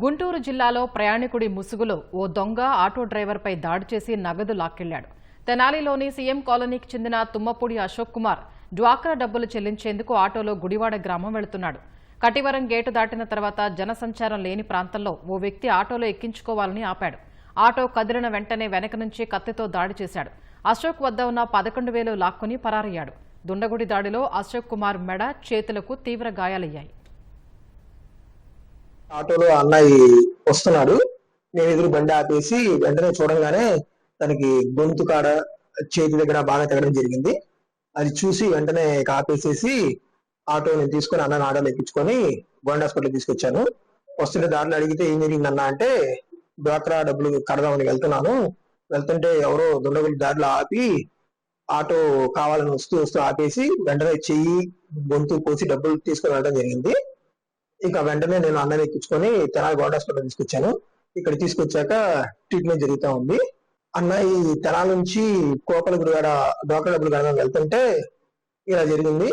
గుంటూరు జిల్లాలో ప్రయాణికుడి ముసుగులో ఓ దొంగ ఆటో డ్రైవర్పై దాడి చేసి నగదు లాక్కెళ్ళాడు. తెనాలిలోని సీఎం కాలనీకి చెందిన తుమ్మపూడి అశోక్ కుమార్ డ్వాక్రా డబ్బులు చెల్లించేందుకు ఆటోలో గుడివాడ గ్రామం వెళుతున్నాడు. కటివరం గేటు దాటిన తర్వాత జనసంచారం లేని ప్రాంతంలో ఓ వ్యక్తి ఆటోలో ఎక్కించుకోవాలని ఆపాడు. ఆటో కదిలిన వెంటనే వెనక నుంచి కత్తితో దాడి చేశాడు. అశోక్ వద్ద ఉన్న పదకొండు వేలు లాక్కుని పరారయ్యాడు. దుండగుడి దాడిలో అశోక్ కుమార్ మెడ చేతులకు తీవ్ర గాయాలయ్యాయి. ఆటోలో అన్నయ్య వస్తున్నాడు. నేను ఎదురు బండి ఆపేసి వెంటనే చూడంగానే తనకి గొంతు కాడ చేతి దగ్గర బాగా తగ్గడం జరిగింది. అది చూసి వెంటనే ఆపేసేసి ఆటో నేను తీసుకొని అన్న ఆటోలో ఎక్కించుకొని గోండ హాస్పిటల్ తీసుకొచ్చాను. వస్తుంటే దారిలో అడిగితే ఏం జరిగింది అన్న అంటే డ్వాక్రా డబ్బులు కడదామని వెళ్తున్నాను. వెళ్తుంటే ఎవరో దుండగులు దారిలో ఆపి ఆటో కావాలని వస్తూ వస్తూ ఆపేసి వెంటనే చెయ్యి గొంతు పోసి డబ్బులు తీసుకొని వెళ్ళడం జరిగింది. ఇక వెంటనే నేను అన్నని ఎక్కించుకొని తెనాలి గవర్నమెంట్ హాస్పిటల్ తీసుకొచ్చాను. ఇక్కడ తీసుకొచ్చాక ట్రీట్మెంట్ జరుగుతూ ఉంది. అన్నయ్య ఈ తెనాల నుంచి కోపల గుడివాడ డోకర్ డబ్బులు కడదాం వెళ్తుంటే ఇలా జరిగింది.